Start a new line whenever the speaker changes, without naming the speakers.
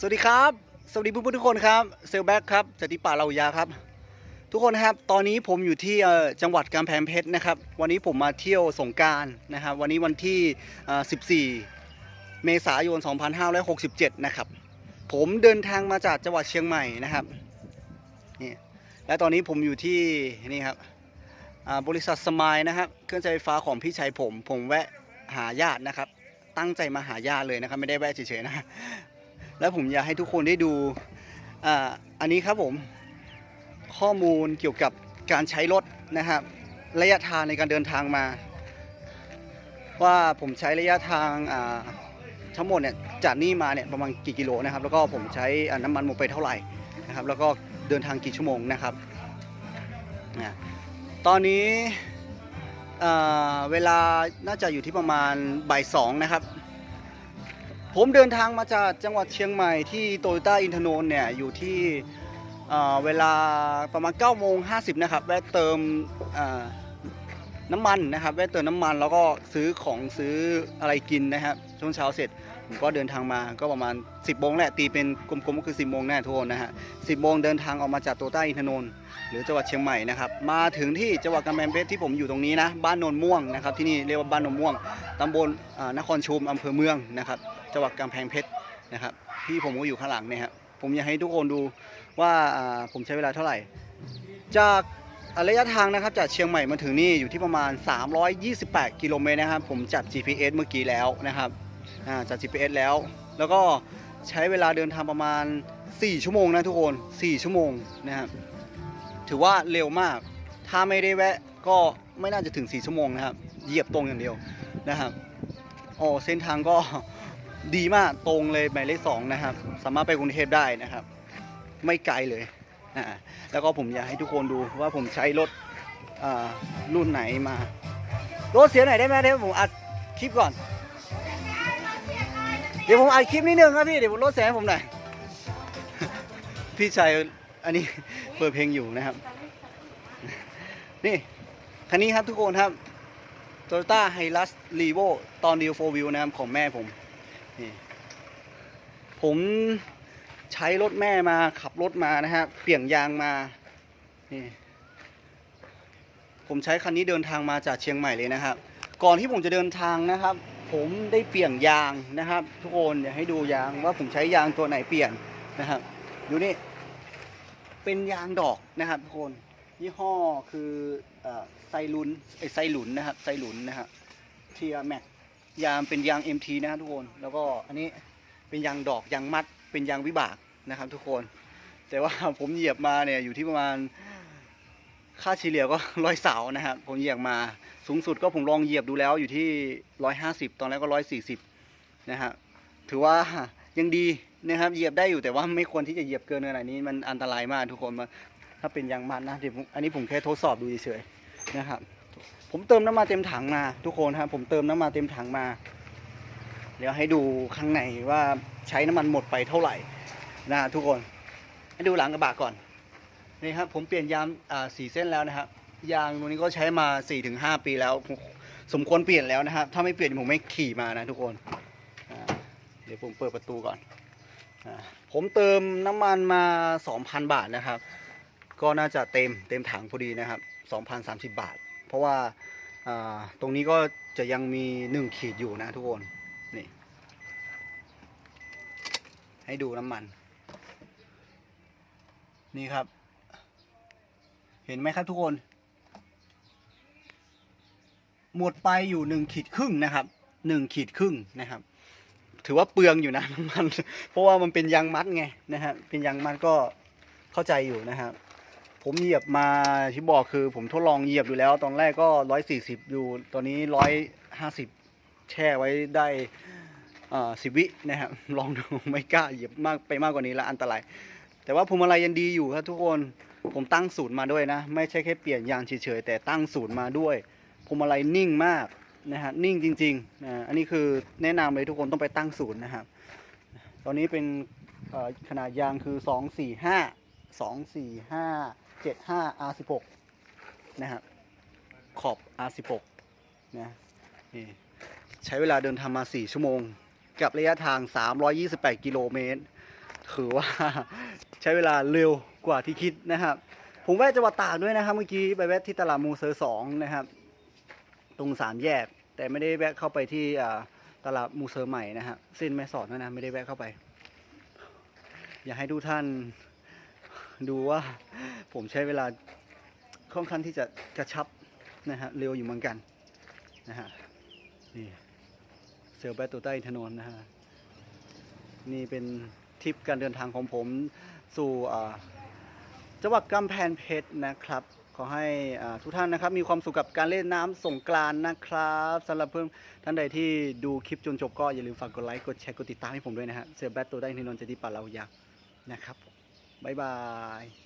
สวัสดีครับ สวัสดีเพื่อนๆทุกคนครับเซลแบ็กครับจติป่าเรายาครับ ทุกคนครับตอนนี้ผมอยู่ที่จังหวัดกำแพงเพชรนะครับ วันนี้ผมมาเที่ยวสงการนะครับ วันนี้วันที่ 14 เมษายน 2567 นะครับ ผมเดินทางมาจากจังหวัดเชียงใหม่นะครับนี่และตอนนี้ผมอยู่ที่นี่ครับบริษัทสมายนะครับ เครื่องใช้ไฟฟ้าของพี่ชายผม ผมแวะหาญาตินะครับ ตั้งใจมาหาญาติเลยนะครับ ไม่ได้แวะเฉยๆนะ แล้วผมอยากให้ทุกคนได้ดูอันนี้ครับผมข้อมูลเกี่ยวกับการใช้รถนะครับระยะทางในการเดินทางมา ว่าผมใช้ระยะทางทั้งหมดเนี่ยจากนี่มาเนี่ยประมาณกี่กิโลนะครับ แล้วก็ผมใช้น้ำมันหมดไปเท่าไหร่นะครับ แล้วก็เดินทางกี่ชั่วโมงนะครับตอนนี้เวลาน่าจะอยู่ที่ประมาณบ่ายสองนะครับ ผมเดินทางมาจากจังหวัดเชียงใหม่ที่โตโยต้าอินทนนท์เนี่ยอยู่ที่เเวลาประมาณ9โมง50นะครับแวะเติมน้ำมันนะครับแวะเติมน้ำมันแล้วก็ซื้อของซื้ออะไรกินนะครับช่วงเช้าเสร็จ ผมก็เดินทางมาก็ประมาณ 10โมงแหละตีเป็นกลมๆก็คือ 10โมงแน่ทุกคนนะฮะ10โมงเดินทางออกมาจากโตโยต้าอินทนนท์หรือจังหวัดเชียงใหม่นะครับมาถึงที่จังหวัดกำแพงเพชรที่ผมอยู่ตรงนี้นะบ้านโนนม่วงนะครับที่นี่เรียกว่าบ้านโนนม่วงตำบลนครชุมอำเภอเมืองนะครับจังหวัดกำแพงเพชรนะครับพี่ผมก็อยู่ข้างหลังเนี่ยครับผมอยากให้ทุกคนดูว่าอ่าผมใช้เวลาเท่าไหร่ จากระยะทางนะครับจากเชียงใหม่มาถึงนี่อยู่ที่ประมาณ 328 กิโลเมตรนะครับ ผมจับ GPS เมื่อกี้แล้วนะครับ อ่าจับ GPS แล้ว แล้วก็ใช้เวลาเดินทางประมาณ 4 ชั่วโมงนะทุกคน 4 ชั่วโมงนะครับถือว่าเร็วมาก ถ้าไม่ได้แวะก็ไม่น่าจะถึง 4 ชั่วโมงนะครับเหยียบตรงอย่างเดียวนะครับโอ้เส้นทางก็ดีมากตรงเลยหมายเลขสองนะครับ สามารถไปกรุงเทพได้นะครับ ไม่ไกลเลยอ่าแล้วก็ผมอยากให้ทุกคนดูว่าผมใช้รถรุ่นไหนมา รถเสียไหนได้ไหมเดี๋ยวผมอัดคลิปก่อน เดี๋ยวผมอัดคลิปนิดนึงครับพี่ เดี๋ยวผมลดเสียงให้ผมหน่อย พี่ชายอันนี้เปิดเพลงอยู่นะครับ นี่คันนี้ครับทุกคนครับ Toyota Hilux Revo ตอนเดียว4 Wheel นะครับของแม่ผม นี่ ผมใช้รถแม่มาขับรถมานะฮะเปลี่ยนยางมา นี่ ผมใช้คันนี้เดินทางมาจากเชียงใหม่เลยนะครับ ก่อนที่ผมจะเดินทางนะครับ ผมได้เปลี่ยนยางนะครับ ทุกคนเดี๋ยวให้ดูยางว่าผมใช้ยางตัวไหนเปลี่ยนนะครับดูนี่เป็นยางดอกนะครับทุกคนยี่ห้อคือไซลุนไอไซลุนนะครับไซลุนนะครับเทียแม็กยางเป็นยาง MT นะครับทุกคนแล้วก็อันนี้เป็นยางดอกยางมัด เป็นยางวิบากนะครับ ทุกคน แต่ว่าผมเหยียบมาเนี่ยอยู่ที่ประมาณค่าเฉลี่ยก็ร้อยเสานะครับ ผมเหยียบมา สูงสุดก็ผมลองเหยียบดูแล้วอยู่ที่ร้อยห้าสิบตอนแรกก็ร้อยสี่สิบนะฮะถือว่ายังดีนะครับเหยียบได้อยู่แต่ว่าไม่ควรที่จะเหยียบเกินขนาดนี้มันอันตรายมากทุกคนมันถ้าเป็นยางมัดนะเดี๋ยวผมอันนี้ผมแค่ทดสอบดูเฉยๆนะครับผมเติมน้ำมันเต็มถังมาทุกคนครับผมเติมน้ำมันเต็มถังมา เดี๋ยวให้ดูข้างในว่าใช้น้ำมันหมดไปเท่าไหร่นะทุกคนให้ดูหลังกระบะก่อนนี่ครับผมเปลี่ยนยางสี่เส้นแล้วนะครับ ยางตัวนี้ก็ใช้มา4ี่ถึงหปีแล้ว สมควรเปลี่ยนแล้วนะครับ ถ้าไม่เปลี่ยนผมไม่ขี่มานะทุกคนเดี๋ยวผมเปิดประตูก่อนอผมเติมน้ำมันมา 2,000 บาทนะครับ ก็น่าจะเต็มเต็มถังพอดีนะครับ 2,030 บาท เพราะว่าอ่าตรงนี้ก็จะยังมีหนึ่งขีดอยู่นะทุกคน นี่ ให้ดูน้ำมัน นี่ครับ เห็นไหมครับทุกคน หมดไปอยู่หนึ่งขีดครึ่งนะครับหนึ่งขีดครึ่งนะครับ ถือว่าเปลืองอยู่นะน้ำมัน เพราะว่ามันเป็นยางมัดไงนะฮะเป็นยางมัดก็เข้าใจอยู่นะครับ ผมเหยียบมาที่บอกคือ ผมทดลองเหยียบอยู่แล้ว ตอนแรกก็ร้อยสี่สิบอยู่ตอนนี้ร้อยห้าสิบแช่ไว้ได้สิบวินะครับลองดูไม่กล้าเหยียบมากไปมากกว่านี้แล้วอันตราย แต่ว่าพวงมาลัยยังดีอยู่ครับทุกคนผมตั้งศูนย์มาด้วยนะ ไม่ใช่แค่เปลี่ยนยางเฉยๆแต่ตั้งศูนย์มาด้วย พวงมาลัยนิ่งมากนะฮะนิ่งจริงๆนะอันนี้คือแนะนำเลยทุกคนต้องไปตั้งศูนย์นะครับ ตอนนี้เป็นขนาดยางคือสองสี่ห้าสองสี่ห้าเจ็ดห้า R สิบหกนะฮะขอบ R สิบหกนะนี่ใช้เวลาเดินทางมา 4 ชั่วโมง กับระยะทาง 328 กิโลเมตรคือว่าใช้เวลาเร็วกว่าที่คิดนะครับ ผมแวะจังหวัดตากด้วยนะครับ เมื่อกี้ไปแวะที่ตลาดมูเซอร์สองนะครับ ตรงสามแยก แต่ไม่ได้แวะเข้าไปที่ตลาดมูเซอร์ใหม่นะฮะเส้นแม่สอดด้วยนะไม่ได้แวะเข้าไป อยากให้ทุกท่านดูว่าผมใช้เวลาค่อนข้างที่จะกระชับนะฮะเร็วอยู่เหมือนกันนะฮะนี่เซลแบตตัวใต้ถนนนะฮะนี่เป็นทริปการเดินทางของผมสู่จังหวัดกำแพงเพชรนะครับ ขอให้อ่าทุกท่านนะครับมีความสุขกับการเล่นน้ำสงกรานนะครับสำหรับเพื่อนท่านใดที่ดูคลิปจนจบก็อย่าลืมฝากกดไลค์กดแชร์กดติดตามให้ผมด้วยนะฮะเซลแบทตัวได้ในนจะที่ป่าเรายากนะครับบ๊ายบาย